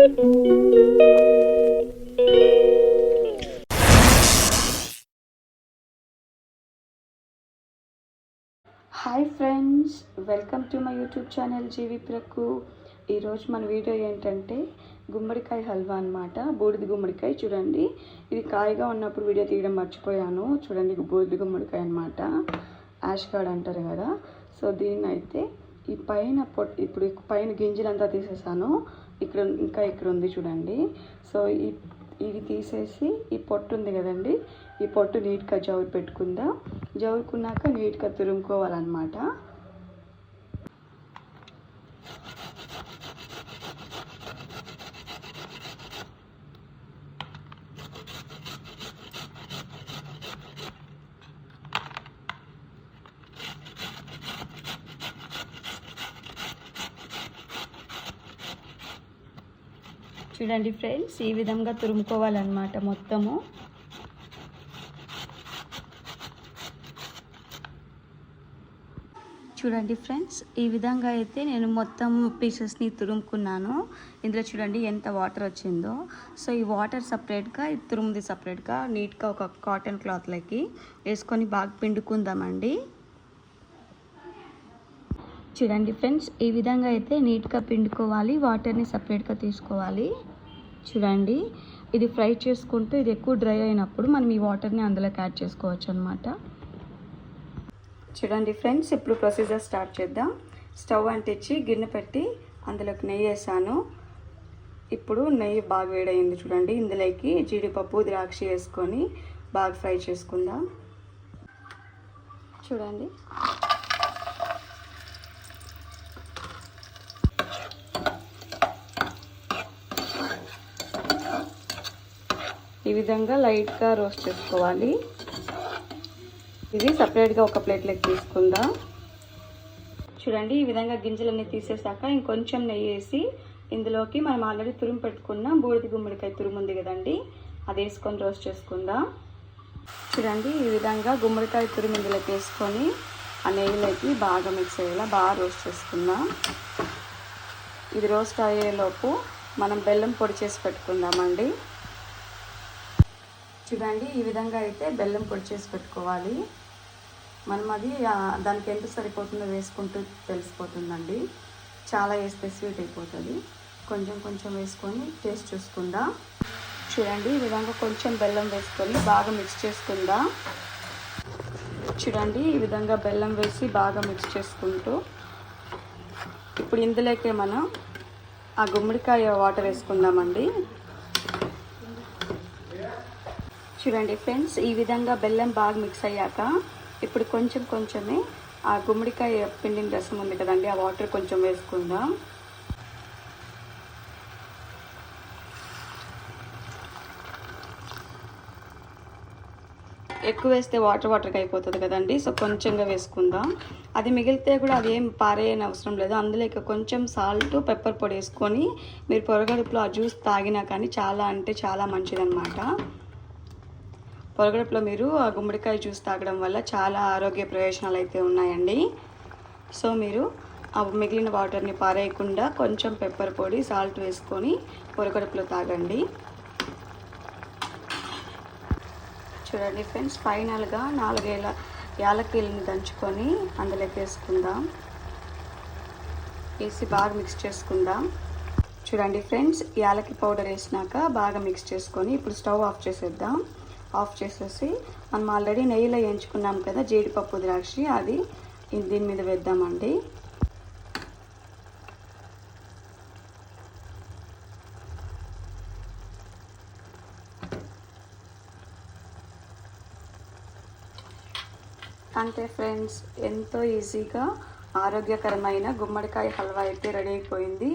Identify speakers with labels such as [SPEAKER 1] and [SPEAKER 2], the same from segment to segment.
[SPEAKER 1] Hi friends welcome to my YouTube channel జీవి ప్రకు ఈరోజు మన వీడియో ఏంటంటే గుమ్మడికాయ హల్వా అనమాట బూడిద గుమ్మడికాయ చూడండి. ఇది కాయగా ఉన్నప్పుడు వీడియో తీయడం మర్చిపోయాను. చూడండి బూడిద గుమ్మడికాయ అనమాట యాష్ కార్డ్ అంటారు కదా. సో దీన్ని అయితే ఈ పైన పొట్ ఇప్పుడు పైన గింజలంతా తీసేసాను. ఇక్కడ ఇంకా ఇక్కడ ఉంది చూడండి. సో ఈ ఇది తీసేసి ఈ పొట్టు ఉంది కదండి. ఈ పొట్టు నీట్గా జవురు పెట్టుకుందాం. జవురుకున్నాక నీట్గా తురుముకోవాలన్నమాట. చూడండి ఫ్రెండ్స్ ఈ విధంగా తురుముకోవాలన్నమాట మొత్తము. చూడండి ఫ్రెండ్స్ ఈ విధంగా అయితే నేను మొత్తం పీసెస్ని తురుముకున్నాను. ఇందులో చూడండి ఎంత వాటర్ వచ్చిందో. సో ఈ వాటర్ సపరేట్గా ఈ తురుముది సపరేట్గా నీట్గా ఒక కాటన్ క్లాత్లకి వేసుకొని బాగా పిండుకుందామండి. చూడండి ఫ్రెండ్స్ ఈ విధంగా అయితే నీట్గా పిండుకోవాలి వాటర్ని సపరేట్గా తీసుకోవాలి. చూడండి ఇది ఫ్రై చేసుకుంటూ ఇది ఎక్కువ డ్రై అయినప్పుడు మనం ఈ వాటర్ని అందులోకి యాడ్ చేసుకోవచ్చు అనమాట చూడండి ఫ్రెండ్స్ ఇప్పుడు ప్రొసీజర్ స్టార్ట్ చేద్దాం. స్టవ్ అంటించి గిన్నె పెట్టి అందులోకి నెయ్యి వేసాను. ఇప్పుడు నెయ్యి బాగా వేడైంది చూడండి ఇందులోకి జీడిపప్పు ద్రాక్ష వేసుకొని బాగా ఫ్రై చేసుకుందాం. చూడండి. ఈ విధంగా లైట్గా రోస్ట్ చేసుకోవాలి. ఇది సపరేట్గా ఒక ప్లేట్లోకి తీసుకుందాం. చూడండి ఈ విధంగా గింజలన్నీ తీసేసాక ఇంకొంచెం నెయ్యి వేసి ఇందులోకి మనం ఆల్రెడీ తురుము పెట్టుకున్న బూడిద గుమ్మడికాయ తురుము ఉంది కదండి అది వేసుకొని రోస్ట్ చేసుకుందాం. చూడండి ఈ విధంగా గుమ్మడికాయ తురుము ఇందులోకి వేసుకొని ఆ నెయ్యిలోకి బాగా మిక్స్ అయ్యేలా బాగా రోస్ట్ చేసుకుందాం. ఇది రోస్ట్ అయ్యేలోపు మనం బెల్లం పొడి చేసి పెట్టుకుందామండి. చూడండి ఈ విధంగా అయితే బెల్లం పొడి చేసి పెట్టుకోవాలి. మనం అది దానికి ఎంత సరిపోతుందో వేసుకుంటూ తెలిసిపోతుందండి. చాలా వేస్తే స్వీట్ అయిపోతుంది. కొంచెం కొంచెం వేసుకొని టేస్ట్ చూసుకుందాం. చూడండి ఈ విధంగా కొంచెం బెల్లం వేసుకొని బాగా మిక్స్ చేసుకుందాం. చూడండి ఈ విధంగా బెల్లం వేసి బాగా మిక్స్ చేసుకుంటూ. ఇప్పుడు ఇందులోకే మనం ఆ గుమ్మడికాయ వాటర్ వేసుకుందామండి. చూడండి ఫ్రెండ్స్ ఈ విధంగా బెల్లం బాగా మిక్స్ అయ్యాక ఇప్పుడు కొంచెం కొంచెమే ఆ గుమ్మడికాయ పిండిన రసం ఉంది కదండి ఆ వాటర్ కొంచెం వేసుకుందాం. ఎక్కువ వేస్తే వాటర్ వాటర్గా అయిపోతుంది కదండి సో కొంచెంగా వేసుకుందాం. అది మిగిలితే కూడా అది ఏం పారేయని అవసరం లేదు అందులో ఇక కొంచెం సాల్ట్ పెప్పర్ పొడి వేసుకొని మీరు పొరగడుపులో ఆ జ్యూస్ తాగినా కానీ చాలా అంటే చాలా మంచిదన్నమాట. పొరగడుపులో మీరు ఆ గుమ్మడికాయ జ్యూస్ తాగడం వల్ల చాలా ఆరోగ్య ప్రయోజనాలు అయితే ఉన్నాయండి. సో మీరు ఆ మిగిలిన వాటర్ని పారేయకుండా కొంచెం పెప్పర్ పొడి సాల్ట్ వేసుకొని పొరగడుపులో తాగండి. చూడండి ఫ్రెండ్స్ ఫైనల్గా నాలుగేళ్ళ యాలక్కీలను దంచుకొని అందులోకి వేసుకుందాం. వేసి బాగా మిక్స్ చేసుకుందాం. చూడండి ఫ్రెండ్స్ యాలకి పౌడర్ వేసినాక బాగా మిక్స్ చేసుకొని ఇప్పుడు స్టవ్ ఆఫ్ చేసేద్దాం. ఆఫ్ చేసేసి మనం ఆల్రెడీ నెయ్యిలో వేయించుకున్నాం కదా జీడిపప్పు ద్రాక్ష అది దీని మీద వేద్దామండి. అంతే ఫ్రెండ్స్ ఎంతో ఈజీగా ఆరోగ్యకరమైన గుమ్మడికాయ హల్వా అయితే రెడీ అయిపోయింది.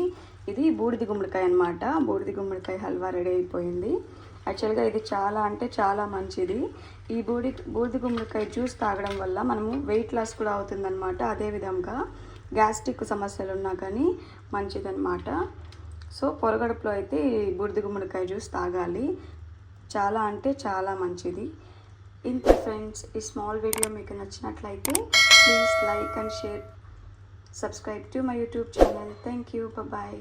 [SPEAKER 1] ఇది బూడిద గుమ్మడికాయ అనమాట బూడిది గుమ్మడికాయ హల్వా రెడీ అయిపోయింది. యాక్చువల్గా ఇది చాలా అంటే చాలా మంచిది. ఈ బూడి బూడిద గుమ్మడికాయ జ్యూస్ తాగడం వల్ల మనము వెయిట్ లాస్ కూడా అవుతుందన్నమాట అదేవిధంగా గ్యాస్ట్రిక్ సమస్యలు ఉన్నా కానీ మంచిదన్నమాట. సో పొరగడుపులో అయితే బూడిద గుమ్మడికాయ జ్యూస్ తాగాలి. చాలా అంటే చాలా మంచిది. ఇంత ఫ్రెండ్స్ ఈ స్మాల్ వీడియో మీకు నచ్చినట్లయితే please like and share subscribe to my youtube channel thank you bye bye